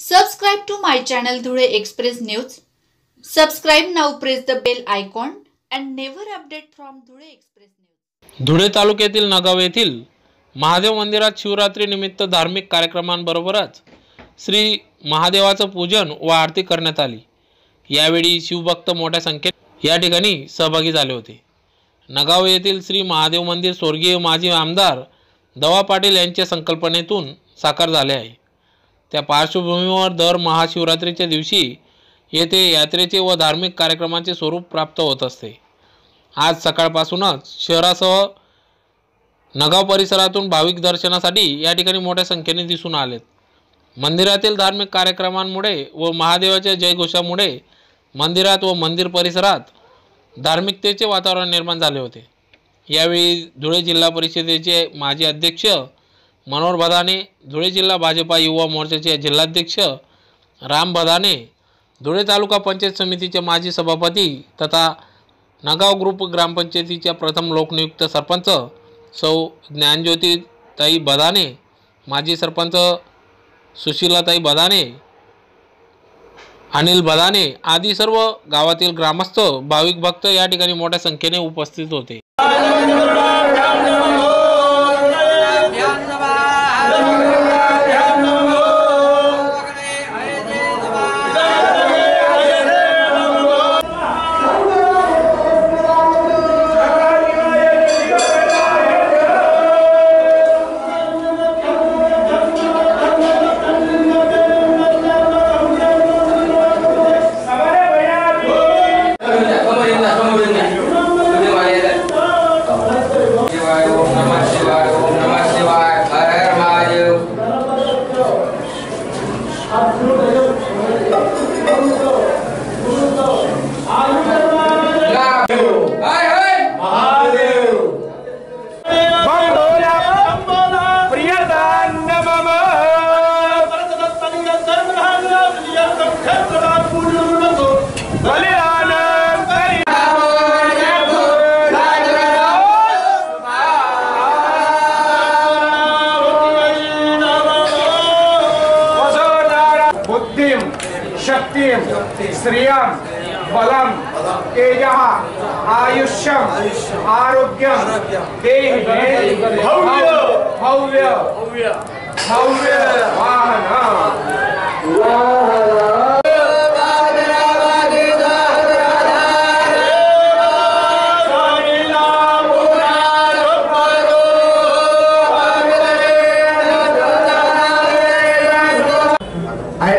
Subscribe to my channel Dhule express news subscribe now press the bell icon and never update from Dhule express news Dhule तालुक्यातील नगाव येथील महादेव मंदिरात शिवरात्री निमित्त धार्मिक कार्यक्रमांबरोबरच श्री महादेवाचं पूजन व आरती करण्यात आली. यावेळी शिवभक्त मोठ्या संख्येत या ठिकाणी सहभागी झाले होते. नगाव येथील श्री महादेव मंदिर स्वर्गीय माजी आमदार दवा पाटील यांच्या संकल्पनेतून साकार झाले आहे. त्या पार्श्वभूमीवर दर महाशिवरात्रीच्या दिवशी येथे यात्रेचे व धार्मिक कार्यक्रमाचे स्वरूप प्राप्त होत असते. आज सकाळपासूनच शहरासह नगाव परिसरातून भाविक दर्शनासाठी या ठिकाणी मोठ्या संख्येने दिसून आलेत. मंदिरातील धार्मिक कार्यक्रमांमुळे व महादेवाच्या जयघोषामुळे मंदिरात व मंदिर परिसरात धार्मिकतेचे वातावरण निर्माण झाले होते. यावेळी धुळे जिल्हा परिषदेचे माजी अध्यक्ष मनोहर बदाने धुळे जिल्हा भाजपा युवा मोर्चाचे जिल्हाध्यक्ष राम बदाने धुळे तालुका पंचायत समितीचे माजी सभापती तथा नगाव ग्रुप ग्रामपंचायतीच्या प्रथम लोकनियुक्त सरपंच सौ ज्ञानज्योतीताई बदाने माजी सरपंच सुशीलाताई बदाने अनिल बदाने आदी सर्व गावातील ग्रामस्थ भाविक भक्त या ठिकाणी मोठ्या संख्येने उपस्थित होते. Absolutamente. बुद्धि शक्ति श्रियम बलम तेज आयुष्यम आरोग्यम भव्य। भव्य। भव्य। वाहन।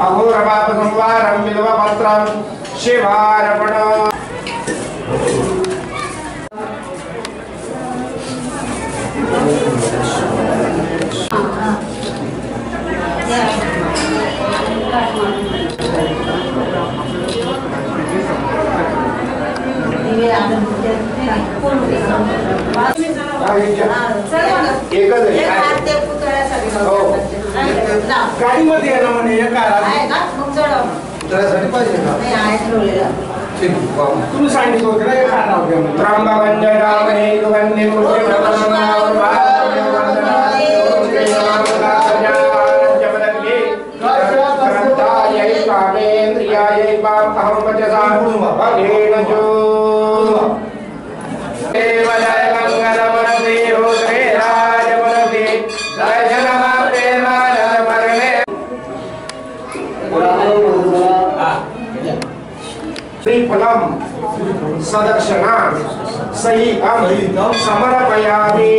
अघोरपापसंवारं बिल्वपत्रं शिवार्पणम् एकच आहे. हो. गाडीमध्ये आहे ना म्हणे एका त्यासाठी पाहिजे का? तुम्ही सांगितलं होतं ना एका नाव घ्या म्हणून. वचसा भगेन जो देवजय श्रीफलं सदक्षिणा सहितं समर्पयामि।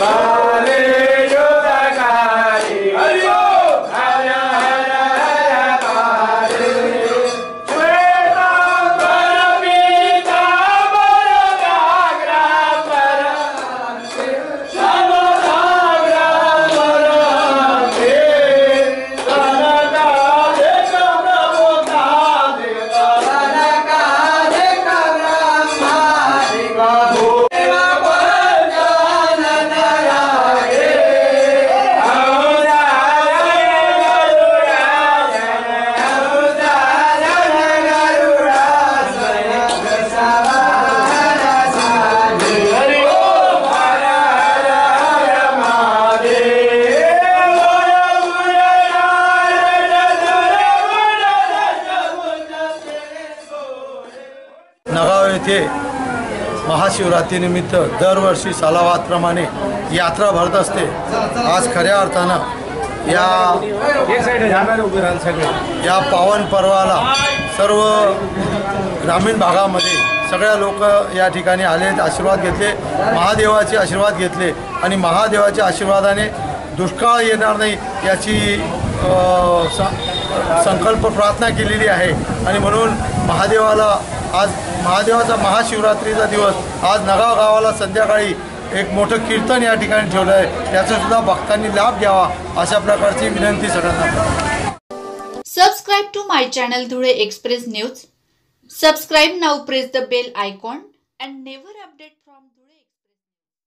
Bye. महाशिवरात्रीनिमित्त दरवर्षी सालावादप्रमाणे यात्रा भरत असते. आज खऱ्या अर्थानं या या पावन पर्वाला सर्व ग्रामीण भागामध्ये सगळ्या लोक या ठिकाणी आले आशीर्वाद घेतले महादेवाचे आशीर्वाद घेतले आणि महादेवाच्या आशीर्वादाने दुष्काळ येणार नाही याची संकल्प प्रार्थना केलेली आहे. आणि म्हणून महादेवाला आज महादेवाचा महाशिवरात्रीचा दिवस. आज नगाव गावाला संध्याकाळी एक मोठं कीर्तन या ठिकाणी ठेवलं आहे. त्याचासुद्धा भक्तांनी लाभ द्यावा अशा प्रकारची विनंती सगळ्यांना. Subscribe to my channel Dhule express news subscribe now press the bell icon and never update